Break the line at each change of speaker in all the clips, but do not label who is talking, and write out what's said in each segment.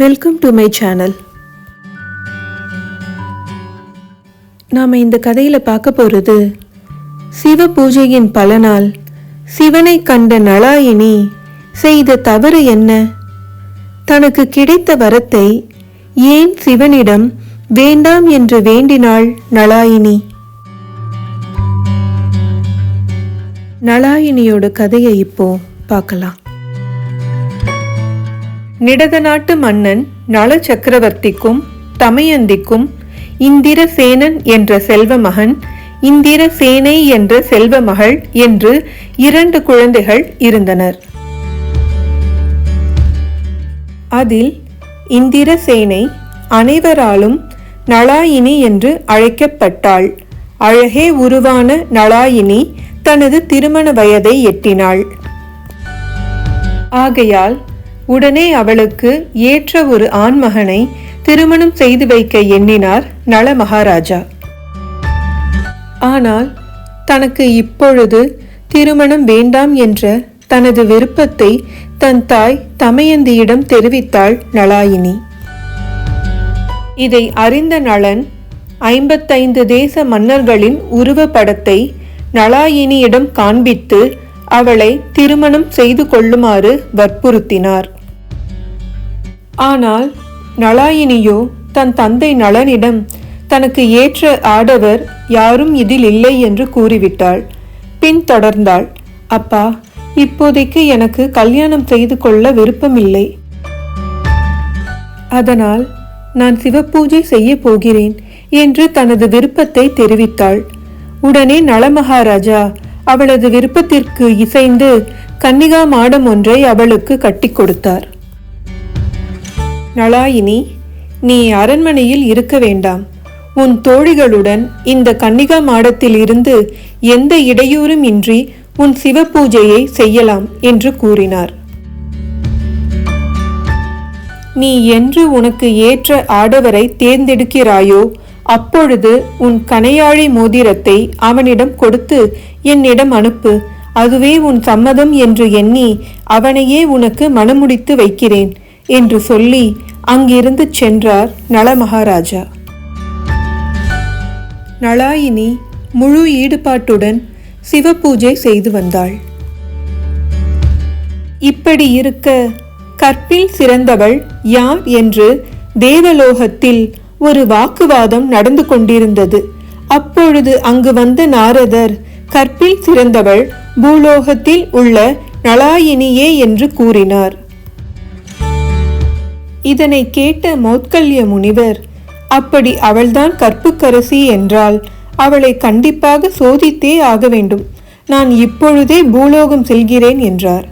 Welcome to my channel நாம் இந்த கதையில் பார்க்க போகிறது சிவ பூஜையின் பலனால் சிவனை கண்ட நலாயினி செய்த தவறு என்ன? தனக்கு கிடைத்த வரத்தை ஏன் சிவனிடம் வேண்டாம் என்று வேண்டினாள் நலாயினி? நலாயினியோட கதையை இப்போ பார்க்கலாம். நிடத நாட்டு மன்னன் நள சக்கரவர்த்திக்கும் தமயந்திக்கும் இந்திரசேனன் என்ற செல்வ மகன் இந்திரசேனை என்ற செல்வ மகள் என்று இரண்டு குழந்தைகள் இருந்தனர். அதில் இந்திரசேனை அனைவராலும் நளாயினி என்று அழைக்கப்பட்டாள். அழகே உருவான நளாயினி தனது திருமண வயதை எட்டினாள். ஆகையால் உடனே அவளுக்கு ஏற்ற ஒரு ஆண்மகனை திருமணம் செய்து வைக்க எண்ணினார் நள மகாராஜா ஆனால் தனக்கு இப்பொழுது திருமணம் வேண்டாம் என்ற தனது விருப்பத்தை தன் தாய் தமயந்தியிடம் தெரிவித்தாள் நளாயினி. இதை அறிந்த நளன் ஐம்பத்தைந்து தேச மன்னர்களின் உருவப்படத்தை நளாயினியிடம் காண்பித்து அவளை திருமணம் செய்து கொள்ளுமாறு வற்புறுத்தினார். ஆனால் நளாயினியோ தன் தந்தை நளனிடம் தனக்கு ஏற்ற ஆடவர் யாரும் இதில் இல்லை என்று கூறிவிட்டாள். பின் தொடர்ந்தாள் அப்பா இப்போதைக்கு எனக்கு கல்யாணம் செய்து கொள்ள விருப்பமில்லை. அதனால் நான் சிவபூஜை செய்ய போகிறேன் என்று தனது விருப்பத்தை தெரிவித்தாள். உடனே நளமகாராஜா அவளது விருப்பத்திற்கு இசைந்து கன்னிகா மாடம் ஒன்றை அவளுக்கு கட்டி கொடுத்தார். நளாயினி நீ அரண்மனையில் இருக்க வேண்டாம். உன் தோழிகளுடன் இந்த கன்னிகா மாடத்தில் இருந்து எந்த இடையூறும் இன்றி உன் சிவபூஜையை செய்யலாம் என்று கூறினார். நீ என்று உனக்கு ஏற்ற ஆடவரை தேர்ந்தெடுக்கிறாயோ அப்பொழுது உன் கனையாழி மோதிரத்தை அவனிடம் கொடுத்து என்னிடம் அனுப்பு. அதுவே உன் சம்மதம் என்று எண்ணி அவனையே உனக்கு மணமுடித்து வைக்கிறேன். என்று சொல்லி அங்கிருந்து சென்றார் நளமகாராஜா நளாயினி முழு ஈடுபாட்டுடன் சிவபூஜை செய்து வந்தாள். இப்படி இருக்க கற்பில் சிறந்தவள் யார் என்று தேவலோகத்தில் ஒரு வாக்குவாதம் நடந்து கொண்டிருந்தது. அப்பொழுது அங்கு வந்த நாரதர் கற்பில் சிறந்தவள் பூலோகத்தில் உள்ள நளாயினியே என்று கூறினார். இதனை கேட்ட மௌத்கல்ய முனிவர் அப்படி அவள்தான் கற்புக்கரசி என்றால் அவளை கண்டிப்பாக சோதித்தே ஆக வேண்டும். நான் இப்பொழுதே பூலோகம் செல்கிறேன் என்றார்.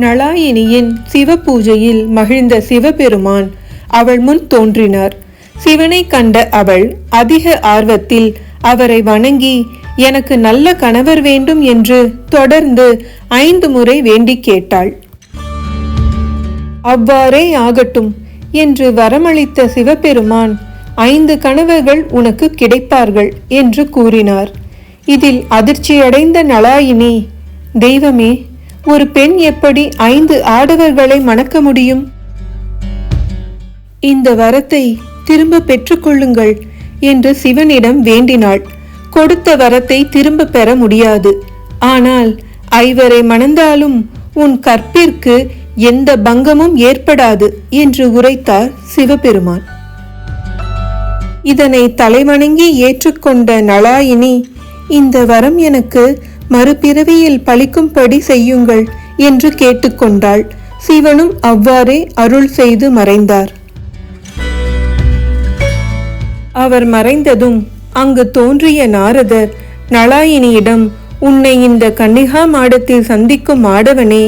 நளாயினியின் சிவ பூஜையில் மகிழ்ந்த சிவபெருமான் அவள் முன் தோன்றினார். சிவனை கண்ட அவள் அதிக ஆர்வத்தில் அவரை வணங்கி எனக்கு நல்ல கணவர் வேண்டும் என்று தொடர்ந்து ஐந்து முறை வேண்டி கேட்டாள். அவ்வாறே ஆகட்டும் என்று வரமளித்த சிவபெருமான் ஐந்து கணவர்கள் உனக்கு கிடைப்பார்கள் என்று கூறினார். இதில் அதிர்ச்சியடைந்த நலாயினி தெய்வமே ஒரு பெண் எப்படி ஐந்து ஆடவர்களை மணக்க முடியும்? இந்த வரத்தை திரும்ப பெற்றுக்கொள்ளுங்கள் என்று சிவனிடம் வேண்டினாள். கொடுத்த வரத்தை திரும்ப பெற முடியாது. ஆனால் ஐவரை மணந்தாலும் உன் கற்பிற்கு எந்த பங்கமும் ஏற்படாது என்று உரைத்தார் சிவபெருமான். இதனை தலைவணங்கி ஏற்றுக்கொண்ட நலாயினி இந்த வரம் எனக்கு மறுபிறவியில் பலிக்கும்படி செய்யுங்கள் என்று கேட்டுக்கொண்டாள். சிவனும் அவ்வாறே அருள் செய்து மறைந்தார். அவர் மறைந்ததும் அங்கு தோன்றிய நாரதர் நலாயினியிடம் உன்னை இந்த கன்னிகா மாடத்தில் சந்திக்கும் ஆடவனே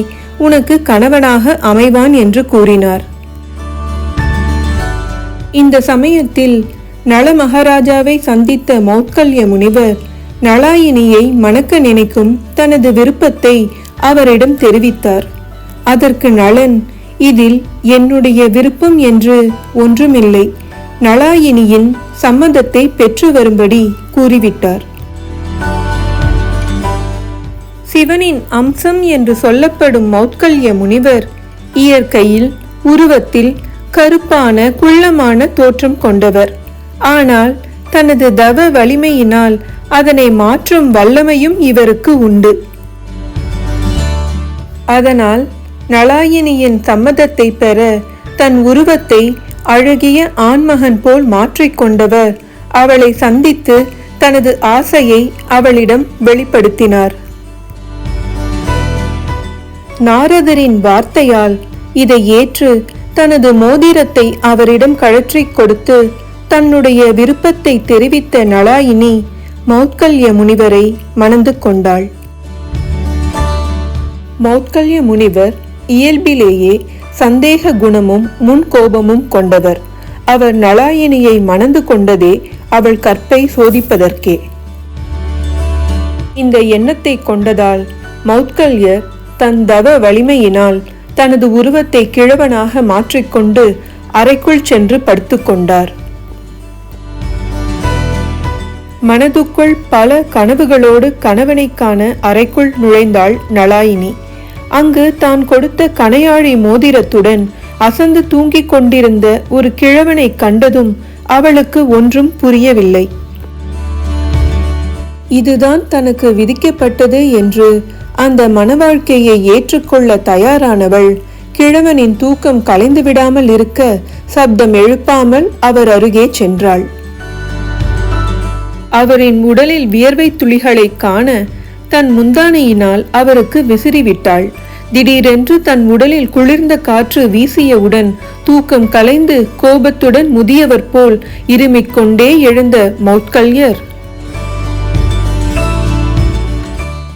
உனக்கு கணவனாக அமைவான் என்று கூறினார். இந்த சமயத்தில் நள மகாராஜாவை சந்தித்த மௌத்கல்ய முனிவர் நளாயினியை மணக்க நினைக்கும் தனது விருப்பத்தை அவரிடம் தெரிவித்தார். அதற்கு நளன் இதில் என்னுடைய விருப்பம் என்று ஒன்றுமில்லை நளாயினியின் சம்மதத்தை பெற்று வரும்படி கூறிவிட்டார். சிவனின் அம்சம் என்று சொல்லப்படும் மௌத்கல்ய முனிவர் இயற்கையில் உருவத்தில் கருப்பான குள்ளமான தோற்றம் கொண்டவர். ஆனால் தனது தவ வலிமையினால் அதனை மாற்றும் வல்லமையும் இவருக்கு உண்டு. அதனால் நலாயினியின் சம்மதத்தை பெற தன் உருவத்தை அழகிய ஆண்மகன் போல் மாற்றிக்கொண்டவர் அவளை சந்தித்து தனது ஆசையை அவளிடம் வெளிப்படுத்தினார். நாரதரின் வார்த்தையால் இதை ஏற்று தனது மோதிரத்தை அவரிடம் கழற்றிக் கொடுத்து தன்னுடைய விருப்பத்தை தெரிவித்த நலாயினி மௌத்கல்ய முனிவரை மணந்து கொண்டாள். மௌத்கல்ய முனிவர் இயல்பிலேயே சந்தேக குணமும் முன்கோபமும் கொண்டவர். அவர் நலாயினியை மணந்து கொண்டதே அவள் கற்பை சோதிப்பதற்கே. இந்த எண்ணத்தை கொண்டதால் மௌத்கல்யர் தன் தவ வலிமையினால் தனது உருவத்தை கிழவனாக மாற்றிக்கொண்டு அறைக்குள் சென்று படுத்துக்கொண்டார் மனதுக்குள் பல கனவுகளோடு கணவனை காண அறைக்குள் நுழைந்தாள் நலாயினி அங்கு தான் கொடுத்த கனையாழி மோதிரத்துடன் அசந்து தூங்கிக் கொண்டிருந்த ஒரு கிழவனை கண்டதும் அவளுக்கு ஒன்றும் புரியவில்லை. இதுதான் தனக்கு விதிக்கப்பட்டது என்று அந்த மன வாழ்க்கையை ஏற்றுக்கொள்ள தயாரானவள் கிழவனின் தூக்கம் கலைந்து விடாமல் இருக்க சப்தம் எழுப்பாமல் அவர் அருகே சென்றாள். அவரின் உடலில் வியர்வை துளிகளை காண தன் முந்தானையினால் அவருக்கு விசிறிவிட்டாள். திடீரென்று தன் உடலில் குளிர்ந்த காற்று வீசியவுடன் தூக்கம் கலைந்து கோபத்துடன் முதியவர் போல் இருமிக் கொண்டே எழுந்த மௌத்கல்யர்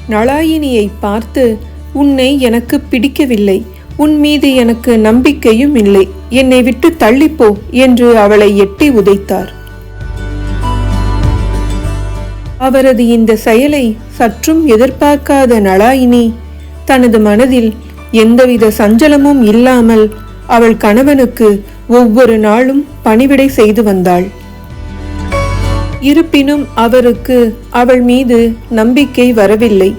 நளாயினியை பார்த்து உன்னை எனக்கு பிடிக்கவில்லை. உன் மீது எனக்கு நம்பிக்கையும் இல்லை. என்னை விட்டு தள்ளிப்போ என்று அவளை எட்டி உதைத்தார். அவரது இந்த செயலை சற்றும் எதிர்பார்க்காத நளாயினி தனது மனதில் எந்தவித சஞ்சலமும் இல்லாமல் அவள் கணவனுக்கு ஒவ்வொரு நாளும் பணிவிடை செய்து வந்தாள். இருப்பினும் அவருக்கு அவள் மீது நம்பிக்கை வரவில்லை.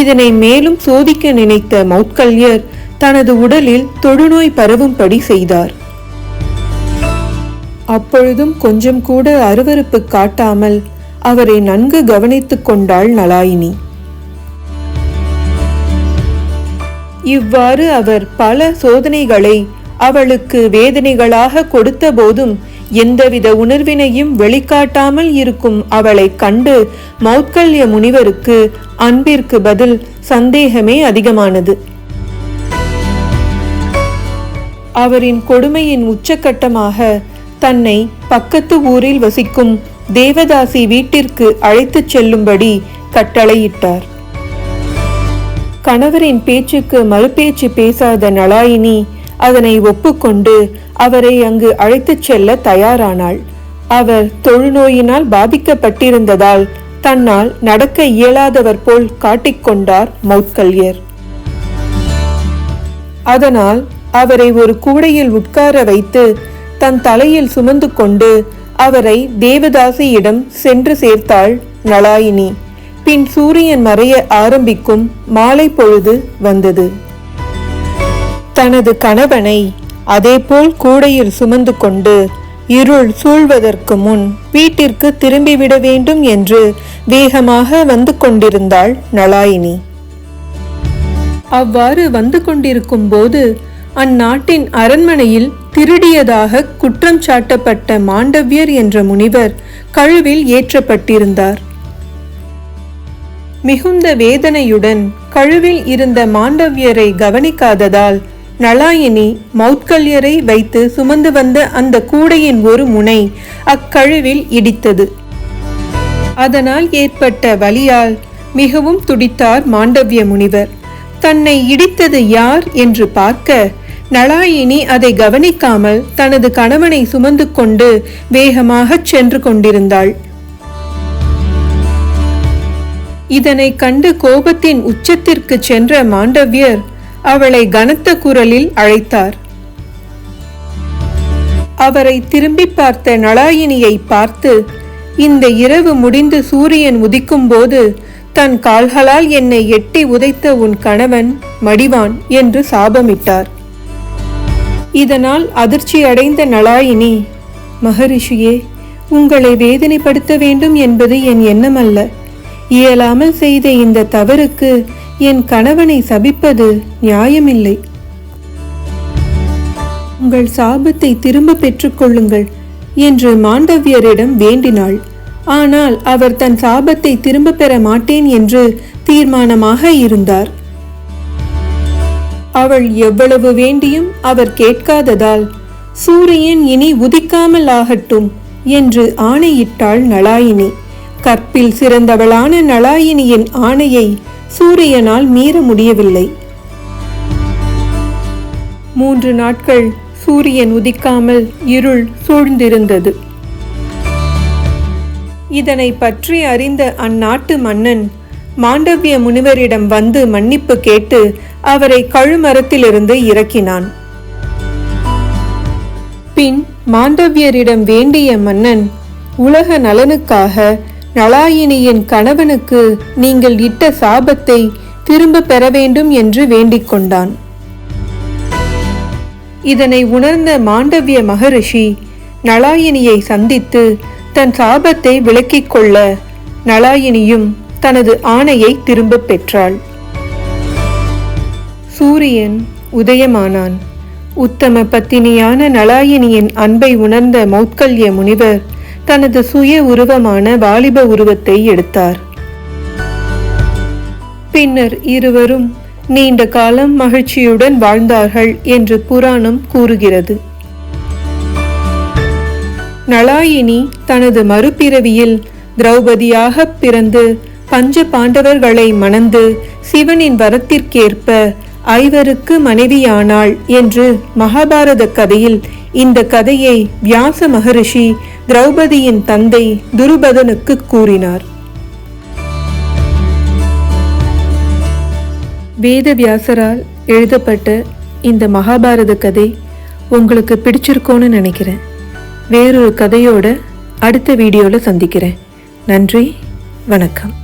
இதனை மேலும் சோதிக்க நினைத்த மௌத்கல்யர் தனது உடலில் தொழுநோய் பரவும்படி செய்தார். அப்பொழுதும் கொஞ்சம் கூட அருவருப்பு காட்டாமல் அவரை நன்கு கவனித்துக் கொண்டாள் நலாயினி. இவ்வாறு அவர் பல சோதனைகளை அவளுக்கு வேதனைகளாக கொடுத்த போதும் எந்தவித உணர்வினையும் வெளிக்காட்டாமல் இருக்கும் அவளை கண்டு மௌத்கல்ய முனிவருக்கு அன்பிற்கு பதில் சந்தேகமே அதிகமானது. அவரின் கொடுமையின் உச்சக்கட்டமாக தன்னை பக்கத்து ஊரில் வசிக்கும் தேவதாசி வீட்டிற்கு அழைத்துச் செல்லும்படி கட்டளையிட்டார். கணவரின் பேச்சுக்கு மறுபேச்சு பேசாத நலாயினி அதனை ஒப்புக்கொண்டு அவரை அங்கு அழைத்துச் செல்ல தயாரானாள். அவர் தொழுநோயினால் பாதிக்கப்பட்டிருந்ததால் தன்னால் நடக்க இயலாதவர் போல் காட்டிக்கொண்டார் மௌத்கல்யர். அதனால் அவரை ஒரு கூடையில் உட்கார வைத்து தன் தலையில் சுமந்து கொண்டு அவரை தேவதாசியிடம் சென்று சேர்த்தாள் நலாயினி பின் சூரியன் மறைய ஆரம்பிக்கும் மாலை பொழுது வந்தது. தனது கணவனை அதேபோல் கூடையில் சுமந்து கொண்டு இருள் சூழ்வதற்கு முன் வீட்டிற்கு திரும்பிவிட வேண்டும் என்று வேகமாக வந்து கொண்டிருந்தாள் நலாயினி அவ்வாறு வந்து கொண்டிருக்கும் போது அந்நாட்டின் அரண்மனையில் திருடியதாக குற்றம் சாட்டப்பட்ட மாண்டவியர் என்ற முனிவர் கழுவில் ஏற்றப்பட்டிருந்தார். மிகுந்த வேதனையுடன் கழுவில் இருந்த மாண்டவியரை கவனிக்காததால் நலாயினி மவுத்கல்யரை வைத்து சுமந்து வந்த அந்த கூடையின் ஒரு முனை அக்கழுவில் இடித்தது. அதனால் ஏற்பட்ட வலியால் மிகவும் துடித்தார் மாண்டவிய முனிவர். தன்னை இடித்தது யார் என்று பார்க்க நலாயினி அதை கவனிக்காமல் தனது கணவனை சுமந்து கொண்டு வேகமாகச் சென்று கொண்டிருந்தாள். இதனை கண்டு கோபத்தின் உச்சத்திற்கு சென்ற மாண்டவியர் அவளை கனத்த குரலில் அழைத்தார். அவரை திரும்பி பார்த்த நலாயினியை பார்த்து இந்த இரவு முடிந்து சூரியன் உதிக்கும்போது தன் கால்களால் என்னை எட்டி உதைத்த உன் கணவன் மடிவான் என்று சாபமிட்டார். இதனால் அதிர்ச்சி அடைந்த நலாயினி மகரிஷியே உங்களை வேதனைப்படுத்த வேண்டும் என்பது என் எண்ணமல்ல. இயலாமல் செய்த இந்த தவறுக்கு என் கணவனை சபிப்பது நியாயமில்லை. உங்கள் சாபத்தை திரும்ப பெற்றுக்கொள்ளுங்கள் என்று மாண்டவியரிடம் வேண்டினாள். ஆனால் அவர் தன் சாபத்தை திரும்ப பெற மாட்டேன் என்று தீர்மானமாக இருந்தார். அவள் எவ்வளவு வேண்டியும் அவர் கேட்காததால் சூரியன் இனி உதிக்காமல் ஆகட்டும் என்று ஆணையிட்டாள் நலாயினி கற்பில் சிறந்தவளான நலாயினியின் ஆணையை சூரியனால் மீற முடியவில்லை. மூன்று நாட்கள் சூரியன் உதிக்காமல் இருள் சூழ்ந்திருந்தது. இதனை பற்றி அறிந்த அந்நாட்டு மன்னன் மாண்டவிய முனிவரிடம் வந்து மன்னிப்பு கேட்டு அவரை கழுமரத்திலிருந்து இறக்கினான். பின் மாண்டவியரிடம் வேண்டிய மன்னன் உலக நலனுக்காக நலாயினியின் கணவனுக்கு நீங்கள் இட்ட சாபத்தை திரும்ப பெற வேண்டும் என்று வேண்டிக் கொண்டான். இதனை உணர்ந்த மாண்டவிய மகரிஷி நலாயினியை சந்தித்து தன் சாபத்தை விலக்கிக் கொள்ள நலாயினியும் தனது ஆணையை திரும்பப் பெற்றாள். சூரியன் உதயமானான். உத்தம பத்தினியான நலாயினியின் அன்பை உணர்ந்த மௌத்கல்ய முனிவர் தனது சுய உருவமான வாலிப உருவத்தை எடுத்தார். பின்னர் இருவரும் நீண்ட காலம் மகிழ்ச்சியுடன் வாழ்ந்தார்கள் என்று புராணம் கூறுகிறது. நலாயினி தனது மறுபிறவியில் திரௌபதியாக பிறந்து பஞ்ச பாண்டவர்களை மணந்து சிவனின் வரத்திற்கேற்ப ஐவருக்கு மனைவியானாள் என்று மகாபாரத கதையில் இந்த கதையை வியாச மகரிஷி திரௌபதியின் தந்தை துருபதனுக்கு கூறினார். வேதவியாசரால் எழுதப்பட்ட இந்த மகாபாரத கதை உங்களுக்கு பிடிச்சிருக்கோன்னு நினைக்கிறேன். வேறொரு கதையோட அடுத்த வீடியோவில் சந்திக்கிறேன். நன்றி வணக்கம்.